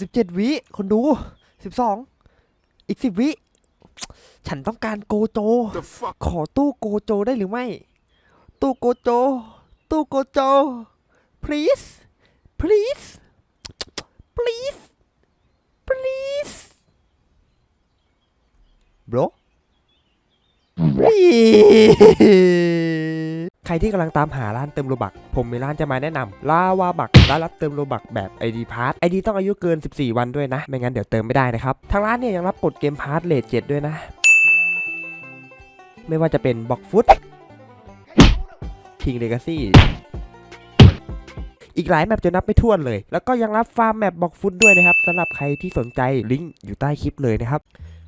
สิบเจ็ดวิคนดูสิบสองอีกสิบวิ ฉันต้องการโกโจ The fuck? ขอตู้โกโจได้หรือไม่ ตู้โกโจ ตู้โกโจ please please please please bro please ใค รที่กำลังตามหาร้านเติมโลบัก ผมมีร้านจะมาแนะนำลาวาบักร้านรับเติมโลบักแบบ ID p a s s ID ต้องอายุเกิน 14 วันด้วยนะ ไม่งั้นเดี๋ยวเติมไม่ได้นะครับ ทางร้านเนี่ยยังรับกดเกมพาร์ทเลทเจ็ดด้วยนะ ไม่ว่าจะเป็นบ็อกฟุตคิงเลกาซี่อีกหลายแมปจะนับไม่ถ้วนเลย แล้วก็ยังรับฟาร์มแมปบ็อกฟุตด้วยนะครับสำหรับใครที่สนใจลิงก์อยู่ใต้คลิปเลยนะครับ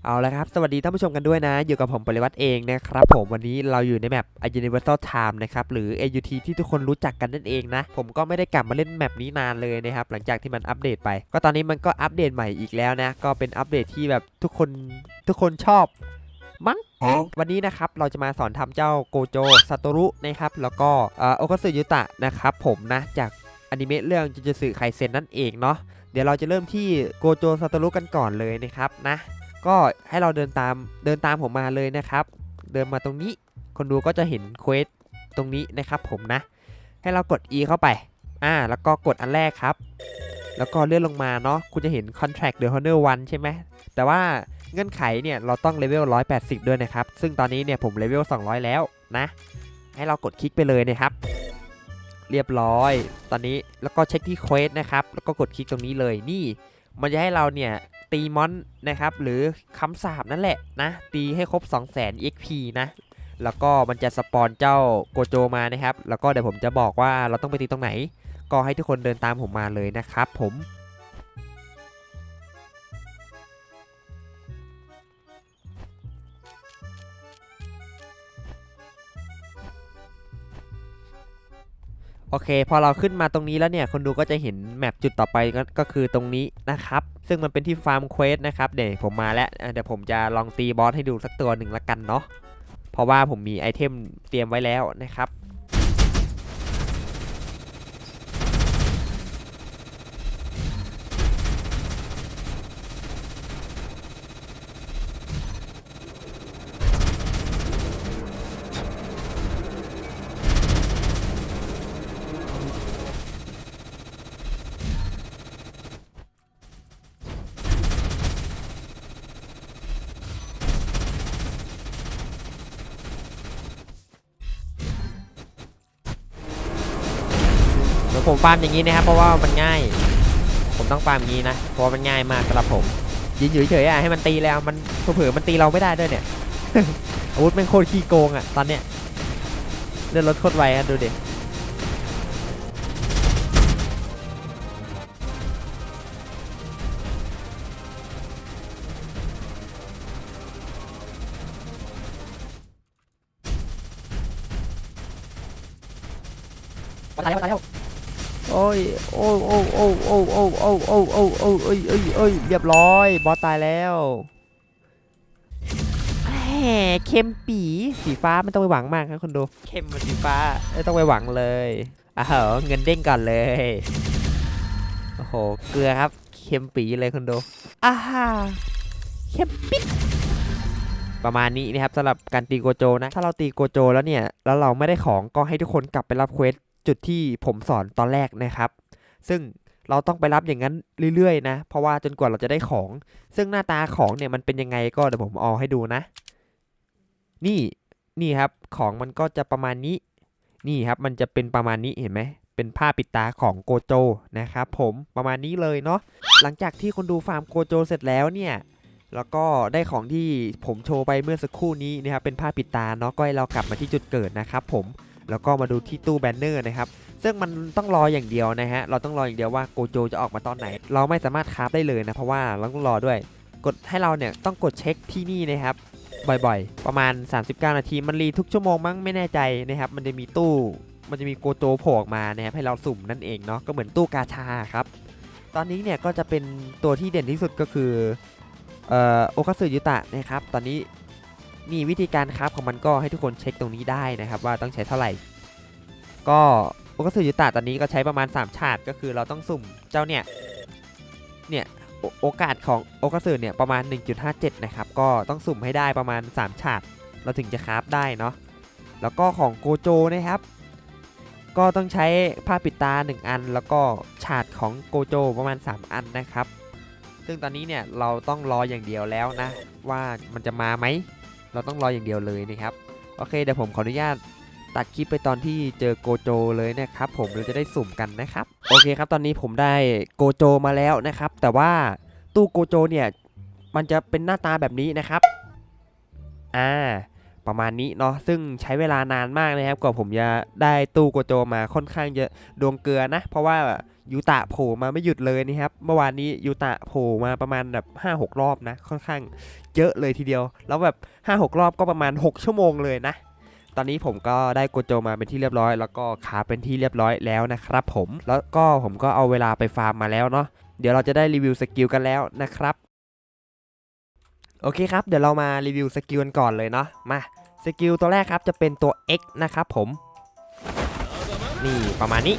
เอาละครับ สวัสดีท่านผู้ชมกันด้วยนะ อยู่กับผมปริวัติเองนะครับผมวันนี้เราอยู่ในแมป A Universal Time นะครับหรือ AUT ที่ทุกคนรู้จักกันนั่นเองนะ ผมก็ไม่ได้กลับมาเล่นแมปนี้นานเลยนะครับ หลังจากที่มันอัปเดตไป ก็ตอนนี้มันก็อัปเดตใหม่อีกแล้วนะ ก็เป็นอัปเดตที่แบบทุกคนทุกคนชอบมั้ง Huh? วันนี้นะครับเราจะมาสอนทำเจ้าโกโจซาโตรุนะครับแล้วก็เอ่อโอคาสึยุตะนะครับผมนะจากอนิเมะเรื่องจูจูสึไคเซนนั่นเองเนาะเดี๋ยวเราจะเริ่มที่โกโจซาโตรุกันก่อนเลยนะครับนะ ก็ให้เราเดินตามเดินตามผมมาเลยนะครับ เดินมาตรงนี้คนดูก็จะเห็นเควสตรงนี้นะครับผมนะ ให้เรากด E เข้าไปอ่าแล้วก็กดอันแรกครับ แล้วก็เลื่อนลงมาเนาะคุณจะเห็น Contract the Honor 1 ใช่ไหมแต่ว่าเงื่อนไขเนี่ยเราต้องเลเวล 180 ด้วยนะครับ ซึ่งตอนนี้เนี่ยผมเลเวล 200 แล้วนะ ให้เรากดคลิกไปเลยนะครับ เรียบร้อย ตอนนี้แล้วก็เช็คที่เควสนะครับ แล้วก็กดคลิกตรงนี้เลยนี่ มันจะให้เราเนี่ย ตีมอนนะครับ หรือคำสาบนั่นแหละนะ ตีให้ครบ 200,000 XP นะ แล้วก็มันจะสปอนเจ้าโกโจมานะครับ แล้วก็เดี๋ยวผมจะบอกว่าเราต้องไปตีตรงไหน ก็ให้ทุกคนเดินตามผมมาเลยนะครับผม โอเค พอเราขึ้นมาตรงนี้แล้วเนี่ยคนดูก็จะเห็นแมปจุดต่อไปก็ก็คือตรงนี้นะครับ ซึ่งมันเป็นที่ฟาร์มเควสนะครับเดี๋ยวผมมาแล้วเดี๋ยวผมจะลองตีบอสให้ดูสักตัวหนึ่งละกันเนาะเพราะว่าผมมีไอเทมเตรียมไว้แล้วนะครับ ผมฟาร์มอย่างนี้นะครับเพราะว่ามันง่าย ผมต้องฟาร์มอย่างนี้นะเพราะมันง่ายมากสำหรับผมยืนอยู่เฉยๆอะให้มันตีแล้วมันเผื่อมันตีเราไม่ได้ด้วยเนี่ยอาวุธเป็นโคตรขี้โกงอะตอนเนี้ยเลื่อนรถโคตรไวอะดูดิม โอ้โอ้โอ้โอ้โอ้โอ้โอ้โอ้โอ้เอ้ยเอ้ยเอ้ยเรียบร้อย บอสตายแล้วแหมเค็มปีสีฟ้าไม่ต้องไปหวังมากครับคนดูเค็มมันสีฟ้าไม่ต้องไปหวังเลยอ้าวเงินเด้งก่อนเลยโอ้โหเกลือครับเค็มปีเลยคนดูอ้าฮ่าเค็มปิ๊ดประมาณนี้นะครับสำหรับการตีโกโจนะ ถ้าเราตีโกโจแล้วเนี่ย แล้วเราไม่ได้ของก็ให้ทุกคนกลับไปรับเควสจุดที่ผมสอนตอนแรกนะครับ ซึ่งเราต้องไปรับอย่างนั้นเรื่อยๆนะ เพราะว่าจนกว่าเราจะได้ของ ซึ่งหน้าตาของเนี่ยมันเป็นยังไงก็เดี๋ยวผมเอาให้ดูนะ นี่นี่ครับของมันก็จะประมาณนี้ นี่ครับมันจะเป็นประมาณนี้เห็นไหมเป็นผ้าปิดตาของโกโจนะครับผมประมาณนี้เลยเนาะหลังจากที่คนดูฟาร์มโกโจเสร็จแล้วเนี่ยแล้วก็ได้ของที่ผมโชว์ไปเมื่อสักครู่นี้นะครับเป็นผ้าปิดตาเนาะก็ให้เรากลับมาที่จุดเกิดนะครับผม แล้วก็มาดูที่ตู้แบนเนอร์นะครับซึ่งมันต้องรออย่างเดียวนะฮะเราต้องรออย่างเดียวว่าโกโจจะออกมาตอนไหน เราไม่สามารถคราฟได้เลยนะเพราะว่าเราต้องรอด้วย กดให้เราเนี่ยต้องกดเช็คที่นี่นะครับบ่อยๆ ประมาณ 39 นาที มันรีทุกชั่วโมงมั้งไม่แน่ใจนะครับ มันจะมีตู้ มันจะมีโกโจโผล่ออกมานะครับให้เราสุ่มนั่นเองเนาะ ก็เหมือนตู้กาชาครับ ตอนนี้เนี่ยก็จะเป็นตัวที่เด่นที่สุดก็คือ เอ่อ โอคาสึยุตะนะครับ ตอนนี้ นี่วิธีการคราฟของมันก็ให้ทุกคนเช็คตรงนี้ได้นะครับ ว่าต้องใช้เท่าไหร่ ก็โอคาสึยุตะตอนนี้ก็ใช้ประมาณ 3 ชาติก็คือเราต้องสุ่มเจ้าเนี่ยเนี่ยโอกาสของโอกาสึเนี่ยประมาณ 1.57 นะครับ ก็ต้องสุ่มให้ได้ประมาณ3ฉากเราถึงจะคราฟได้เนาะแล้วก็ของโกโจนะครับ ก็ต้องใช้ผ้าปิดตา 1 อัน แล้วก็ฉาดของโกโจประมาณ 3 อันนะครับ ซึ่งตอนนี้เนี่ยเราต้องรออย่างเดียวแล้วนะ ว่ามันจะมาไหม เราต้องรออย่างเดียวเลยนะครับโอเคเดี๋ยวผมขออนุญาตตัดคลิปไปตอนที่เจอโกโจเลยนะครับผมเราจะได้สุ่มกันนะครับโอเคครับตอนนี้ผมได้โกโจมาแล้วนะครับ แต่ว่าตู้โกโจเนี่ยมันจะเป็นหน้าตาแบบนี้นะครับอ่าประมาณนี้เนาะซึ่งใช้เวลานานมากนะครับกว่าผมจะได้ตู้โกโจมาค่อนข้างเยอะดวงเกลือนะ เพราะว่า ยูตะโผล่มาไม่หยุดเลยนะครับ เมื่อวานนี้ยูตะโผล่มาประมาณแบบ5 6 รอบนะ ค่อนข้างเยอะเลยทีเดียว แล้วแบบ 5 6 รอบก็ประมาณ 6 ชั่วโมงเลยนะ ตอนนี้ผมก็ได้โกโจมาเป็นที่เรียบร้อย แล้วก็ขาเป็นที่เรียบร้อยแล้วนะครับผม แล้วก็ผมก็เอาเวลาไปฟาร์มมาแล้วเนาะ เดี๋ยวเราจะได้รีวิวสกิลกันแล้วนะครับโอเคครับ เดี๋ยวเรามารีวิวสกิลกันก่อนเลยเนาะ มาสกิลตัวแรกครับจะเป็นตัว X นะครับผม นี่ประมาณนี้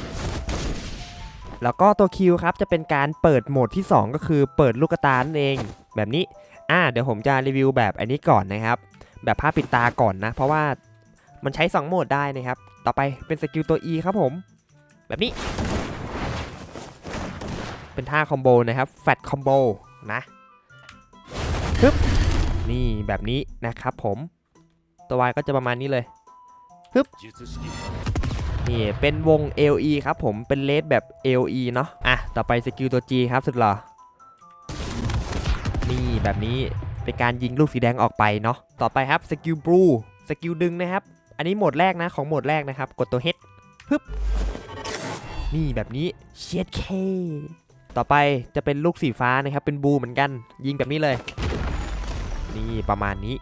แล้วก็ตัว Q ครับจะเป็นการเปิดโหมดที่ 2 ก็คือเปิดลูกตานั่นเอง แบบนี้อ่าเดี๋ยวผมจะรีวิวแบบอันนี้ก่อนนะครับ แบบผ้าปิดตาก่อนนะ เพราะว่ามันใช้ 2 โหมดได้นะครับ ต่อไปเป็นสกิลตัว E ครับผม แบบนี้ เป็นท่าคอมโบนะครับแฟตคอมโบนะฮึบนี่แบบนี้นะครับผม ตัว Y ก็จะประมาณนี้เลยทึบ นี่เป็นวง LE ครับผมเป็นเลสแบบ LE เนาะอะต่อไปสกิลตัว G ครับสุดหล่อนี่แบบนี้เป็นการยิงลูกสีแดงออกไปเนาะต่อไปครับสกิลบลูสกิลดึงนะครับ อันนี้โหมดแรกนะของโหมดแรกนะครับ กดตัว H ปึ๊บนี่แบบนี้เชียดเคต่อไปจะเป็นลูกสีฟ้านะครับ เป็นบูเหมือนกัน ยิงแบบนี้เลย นี่ประมาณนี้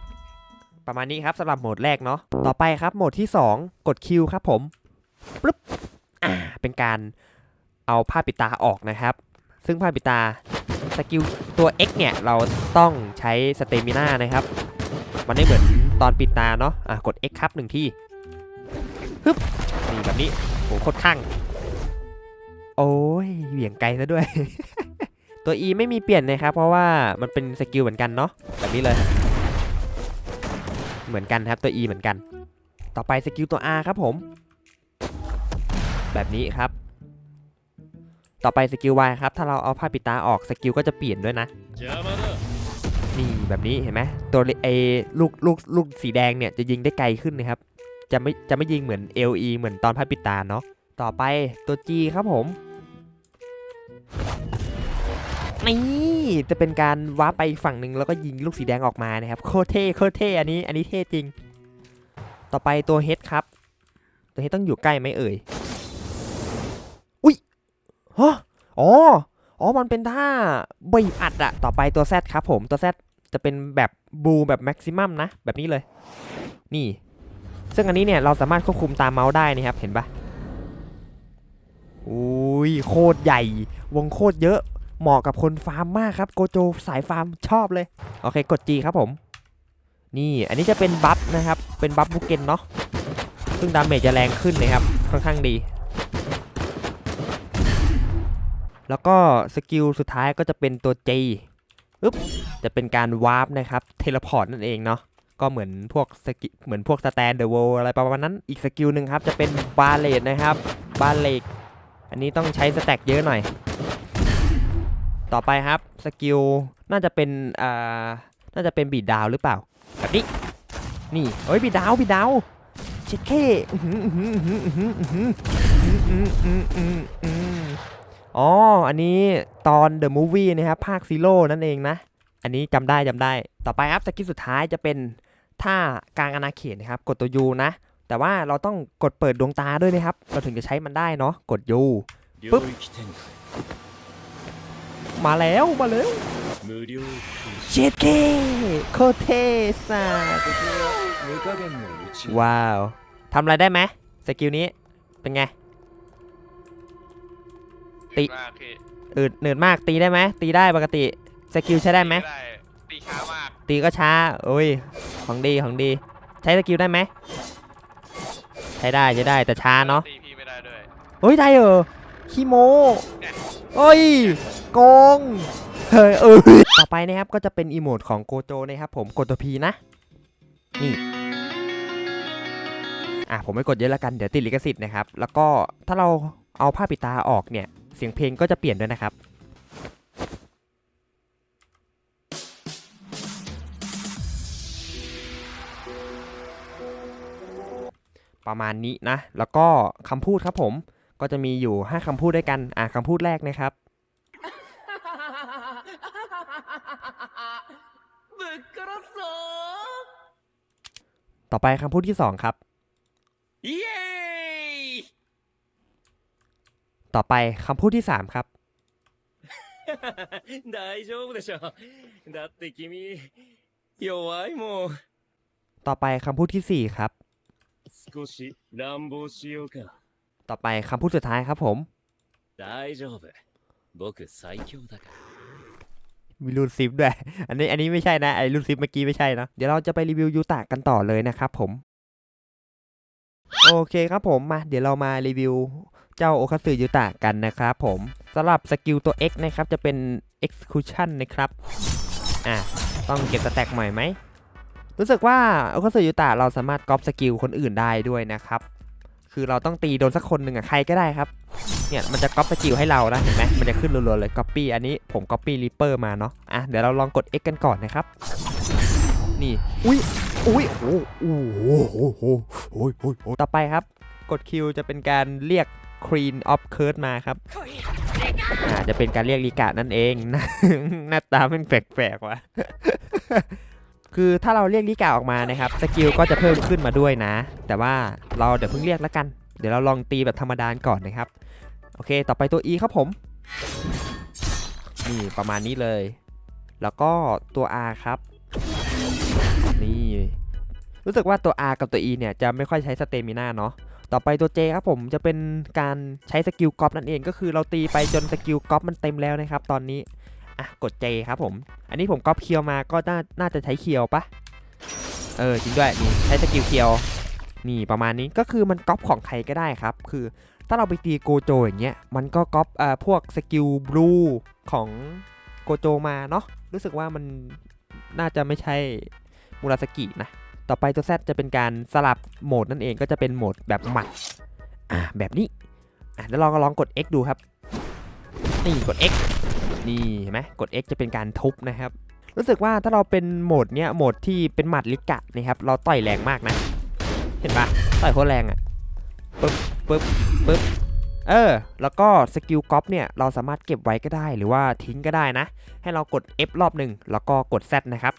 ประมาณนี้ครับสำหรับโหมดแรกเนาะต่อไปครับโหมดที่ 2 กด Q ครับผม ปึ๊บอ่าเป็นการเอาผ้าปิดตาออกนะครับ ซึ่งผ้าปิดตาสกิลตัว X เนี่ย เราต้องใช้สเตมิน่านะครับ มันไม่เหมือนตอนปิดตาเนาะอะกด X ครับหนึ่งที่ฮึบนี่แบบนี้โหโคตรข้าง โอ้ยเหวี่ยงไกลซะด้วย ตัว E ไม่มีเปลี่ยนนะครับ เพราะว่ามันเป็นสกิลเหมือนกันเนาะแบบนี้เลย เหมือนกันครับตัว E เหมือนกัน ต่อไปสกิลตัว R ครับผม แบบนี้ครับ ต่อไปสกิล Y ครับ ถ้าเราเอาผ้าปิดตาออกสกิลก็จะเปลี่ยนด้วยนะ นี่แบบนี้เห็นไหมตัวไอ้ลูกลูกลูกสีแดงเนี่ยจะยิงได้ไกลขึ้นนะครับ จะไม่จะไม่ยิงเหมือน LE เหมือนตอนผ้าปิดตาเนาะ ต่อไปตัว G ครับผมนี่จะเป็นการว้าไปฝั่งหนึ่งแล้วก็ยิงลูกสีแดงออกมานะครับโคตรเท่โคตรเท่อันนี้อันนี้เท่จริง ต่อไปตัว H ครับ ตัว H ต้องอยู่ใกล้ไหมเอ่ย ฮะอ๋อ อ๋อ มันเป็นท่าบีบอัดอะต่อไปตัว Z ครับผมตัว Z จะเป็นแบบบูแบบแม็กซิมัมนะ แบบนี้เลย นี่ ซึ่งอันนี้เนี่ยเราสามารถควบคุมตามเมาส์ได้นะครับ เห็นปะอุ้ยโคตรใหญ่ วงโคตรเยอะ เหมาะกับคนฟาร์มมากครับ โกโจสายฟาร์มชอบเลย โอเค กด G ครับผม นี่ อันนี้จะเป็นบัฟนะครับ เป็นบัฟบุกเกนเนาะ ซึ่งดาเมจจะแรงขึ้นนะครับ ค่อนข้างดี แล้วก็สกิลสุดท้ายก็จะเป็นตัว J ปึ๊บจะเป็นการวาร์ปนะครับเทเลพอร์ตนั่นเองเนาะก็เหมือนพวกสกิเหมือนพวกสแตนเดอร์โวอะไรประมาณนั้นอีกสกิลหนึ่งครับ จะเป็นบาเลตนะครับบาเลตอันนี้ต้องใช้สแต็กเยอะหน่อย ต่อไปครับสกิลน่าจะเป็นอ่าน่าจะเป็นบีดดาวหรือเปล่าแบบนี้นี่เอ้ยบีดดาวบีดดาวเช็ดเค้ อ๋อ อันนี้ตอน The Movie นะครับ ภาคซีโร่นั่นเองนะ อันนี้จำได้จำได้ ต่อไปครับสกิลสุดท้ายจะเป็นท่ากลางอาณาเขตนะครับ กดตัว U นะ แต่ว่าเราต้องกดเปิดดวงตาด้วยนะครับ เราถึงจะใช้มันได้เนาะ กด U ปึ๊บ มาแล้ว มาแล้วเจ็ดเก้โคเทสาว้าวทำอะไรได้ไหมสกิลนี้ เป็นไง ติ มากพี่อืดเหนืดมากตีได้ไหมตีได้ปกติสกิลใช้ได้ไหมได้ตีช้ามากตีก็ช้าโอ้ยของดีของดี ใช้สกิลได้ไหมใช้ได้ใช้ได้แต่ช้าเนาะตีพี่ไม่ได้ด้วย เฮ้ยได้เหรอขี้โมโอ้ยโกงเฮ้ยเออต่อไปนะครับก็จะเป็นอีโมดของโกโจนะครับผมกดตัวพีนะนี่อะผมไม่กดเยอะแล้วกันเดี๋ยวติดลิขสิทธิ์นะครับแล้วก็ถ้าเราเอาผ้าปิดตาออกเนี่ย เสียงเพลงก็จะเปลี่ยนด้วยนะครับ ประมาณนี้นะ แล้วก็คำพูดครับผม ก็จะมีอยู่ 5คำพูดด้วยกัน อ่าคำพูดแรกนะครับ ต่อไปคำพูดที่ 2 ครับ เย้ ต่อไปคำพูดที่ 3 ครับ 大丈夫でしょだって君弱いもん ต่อไปคำพูดทีสี่ 4 ครับ 少し乱暴しようか ต่อไปคำพูดสุดท้ายครับผม 大丈夫僕最強だから มีรูดซิปด้วย อันนี้อันนี้ไม่ใช่นะ ไอ้รูดซิปเมื่อกี้ไม่ใช่เนอะเดี๋ยวเราจะไปรีวิวยูตะกันต่อเลยนะครับผม โอเคครับผมมา เดี๋ยวเรามารีวิว เจ้าโอคาสึยูตะกันนะครับผมสำหรับสกิลตัว X นะครับจะเป็น execution นะครับอะต้องเก็บสแต็กใหม่ไหมรู้สึกว่าโอคาสึยูตะเราสามารถก๊อปสกิลคนอื่นได้ด้วยนะครับ คือเราต้องตีโดนสักคนหนึ่งอะใครก็ได้ครับเนี่ยมันจะก๊อปสกิลให้เรานะเห็นไหมมันจะขึ้นรัวๆเลย Copy อันนี้ผม Copy Reaper มาเนาะอะเดี๋ยวเราลองกด X กันก่อนนะครับนี่อุ้ยอุ้ยโอ้โหโอ้โหโอ้โหโอ้โอ้ยโอ้ยต่อไปครับ กด Q จะเป็นการเรียก Queen of Curse มาครับอาจะเป็นการเรียกลิกะนั่นเองหน้าตามันแปลกๆว่ะคือถ้าเราเรียกลิกาออกมานะครับสกิลก็จะเพิ่มขึ้นมาด้วยนะ แต่ว่าเราเดี๋ยวเพิ่งเรียกแล้วกัน เดี๋ยวเราลองตีแบบธรรมดาก่อนนะครับ โอเค ต่อไปตัว E ครับผม นี่ประมาณนี้เลย แล้วก็ตัว R ครับ นี่ รู้สึกว่าตัว R กับตัว E เนี่ยจะไม่ค่อยใช้สเตมิน่าเนาะ ต่อไปตัว J ครับผมจะเป็นการใช้สกิลก๊อปนั่นเองก็คือเราตีไปจนสกิลก๊อปมันเต็มแล้วนะครับ ตอนนี้อะกด J ครับผม อันนี้ผมก๊อปเคียวมาก็น่าน่าจะใช้เคียวปะเออจริงด้วยนี่ใช้สกิลเคียวนี่ประมาณนี้ก็คือมันก๊อปของใครก็ได้ครับ คือถ้าเราไปตีโกโจอย่างเงี้ยมันก็ก๊อปอ่าพวกสกิลบลูของโกโจมาเนาะรู้สึกว่ามันน่าจะไม่ใช่มูราสกินะ ต่อไปตัว Z จะเป็นการสลับโหมดนั่นเองก็จะเป็นโหมดแบบหมัดอ่าแบบนี้อะแล้วลองลองกด X ดูครับ นี่กด X นี่เห็นไหมกด X จะเป็นการทุบนะครับ รู้สึกว่าถ้าเราเป็นโหมดเนี้ยโหมดที่เป็นหมัดลิกะนะครับ เราต่อยแรงมากนะ เห็นปะต่อยโคตรแรงอะ่ะปึ๊บปึ๊บปึ๊บเออ แล้วก็สกิลก๊อปเนี่ยเราสามารถเก็บไว้ก็ได้หรือว่าทิ้งก็ได้นะ ให้เรากด F รอบหนึ่งแล้วก็กด Z นะครับ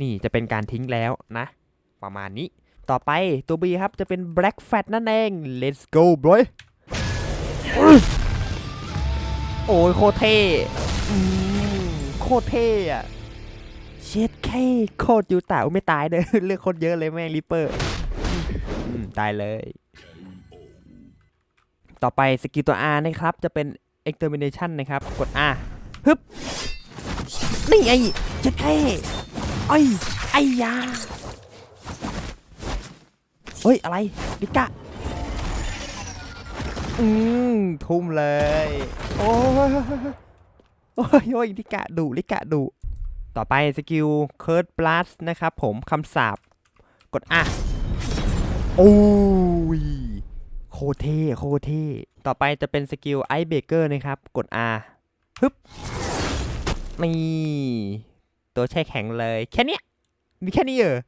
นี่จะเป็นการทิ้งแล้วนะ ประมาณนี้ ต่อไปตัว B ครับจะเป็น Black Fat นั่นเอง let's go bro โอ้ยโคเท่อืมโคเท่อะเช็ดแค่โคตรยูตาไม่ตายเลยเลือกโคตรเยอะเลยแม่งริปเปอร์อืมตายเลย ต่อไปสกิลตัว R นะครับ จะเป็น extermination นะครับ กด R ฮึบ นี่ไงเจ็ดเท่ไอ้ไอ้ยา เฮ้ย อะไรลิกะอืมทุ่มเลย โอ้ยโอ้ยโอ้ยลิกะดุลิกะดุต่อไปสกิลเคิร์ดบลัสนะครับผมคำสาบกดอะโอ้ยโคตรเท่โคตรเท่ต่อไปจะเป็นสกิลไอเบเกอร์นะครับ กด R ฮึบนี่ตัวแช่แข็งเลย แค่เนี้ยมีแค่นี้เหรอ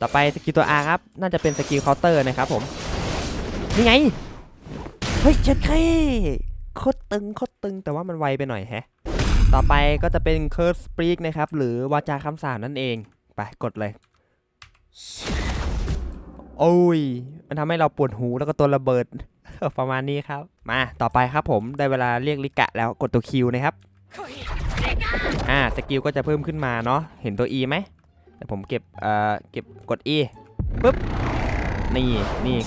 ต่อไปสกิลตัว R ครับ น่าจะเป็นสกิลเคาน์เตอร์นะครับผม นี่ไง เฮ้ยเจ็ดเคโคตรตึงโคตรตึงแต่ว่ามันไวไปหน่อยแฮะ ต่อไปก็จะเป็น Curse Speak นะครับ หรือวาจาคำสาปนั่นเอง ไปกดเลย โอ้ย มันทำให้เราปวดหูแล้วก็ตัวระเบิด ประมาณนี้ครับ มาต่อไปครับผมได้เวลาเรียกลิกะแล้วกดตัวคิวนะครับ อ่าสกิลก็จะเพิ่มขึ้นมาเนาะ เห็นตัว E ไหม ดี๋ผมเก็บเอ่อเก็บกด E ปึ๊บนี่นี่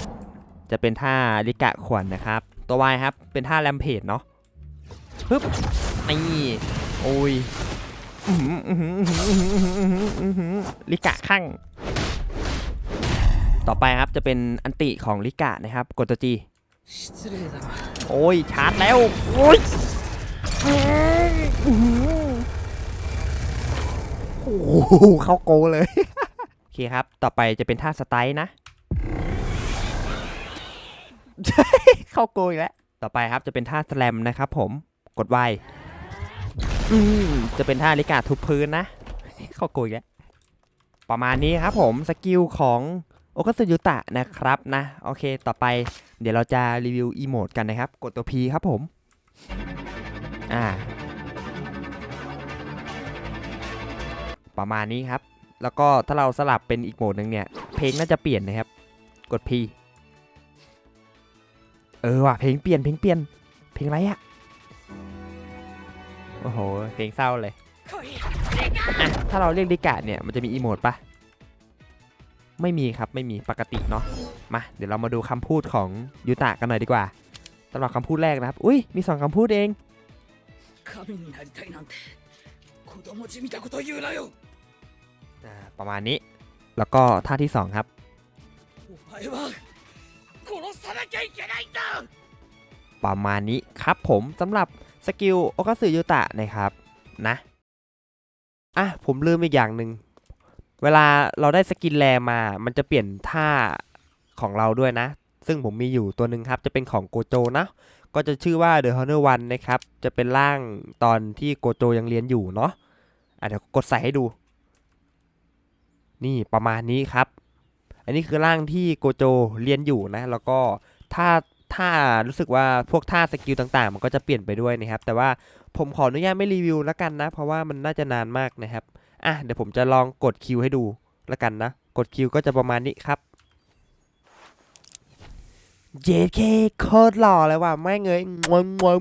จะเป็นท่าลิกะขวัญนนะครับ ตัว Y ครับเป็นท่าแรมเพจเนาะปึ๊บนี่โอ้ยลิกะข้างต่อไปครับจะเป็นอันติของลิกะนะครับกดตัวจีโอ้ยชาร์จแล้วโอ้ย อืมโหเข้าโกเลย โอเคครับ ต่อไปจะเป็นท่าสไตล์นะ เข้าโกอีกแล้ว ต่อไปครับจะเป็นท่าสแลมนะครับผม กดไวอืมจะเป็นท่าลิกาทุบพื้นนะ เข้าโกอีกแล้ว ประมาณนี้ครับผมสกิลของโอคัสยุตะนะครับนะ โอเค ต่อไปเดี๋ยวเราจะรีวิวอีโมดกันนะครับ กดตัว P ครับผม อ่า ประมาณนี้ครับ แล้วก็ถ้าเราสลับเป็นอีกโหมดหนึ่งเนี่ย เพลงน่าจะเปลี่ยนนะครับ กด P เออว่ะเพลงเปลี่ยนเพลงเปลี่ยน เพลงอะไรอะโอ้โห เพลงเศร้าเลย ถ้าเราเรียกดิกะเนี่ย มันจะมีอีโมดปะไม่มีครับไม่มีปกติเนาะมาเดี๋ยวเรามาดูคำพูดของยูตะกันหน่อยดีกว่าสำหรับคำพูดแรกนะครับ อุ้ยมีสองคำพูดเอง 子供じみたこと言うなよ อ่าประมาณนี้ แล้วก็ท่าที่สองครับ お前は殺さなきゃいけないんだ ประมาณนี้ครับผมสำหรับสกิลโอคัสึยูตะนะครับนะ อ่ะ ผมลืมอีกอย่างหนึ่งเวลาเราได้สกินแรมา มันจะเปลี่ยนท่าของเราด้วยนะ ซึ่งผมมีอยู่ตัวหนึ่งครับ จะเป็นของโกโจนะ ก็จะชื่อว่า The Honor One นะครับ จะเป็นร่างตอนที่โกโจยังเรียนอยู่เนาะ อะเดี๋ยวกดใส่ให้ดู นี่ประมาณนี้ครับ อันนี้คือร่างที่โกโจเรียนอยู่นะ แล้วก็ถ้าถ้ารู้สึกว่าพวกท่าสกิลต่างๆ มันก็จะเปลี่ยนไปด้วยนะครับ แต่ว่าผมขออนุญาตไม่รีวิวแล้วกันนะ เพราะว่ามันน่าจะนานมากนะครับ อะเดี๋ยวผมจะลองกดคิวให้ดูแล้วกันนะ กดคิวก็จะประมาณนี้ครับ JK โคตรหล่อเลยว่ะแม่เอ้ยงวงงวง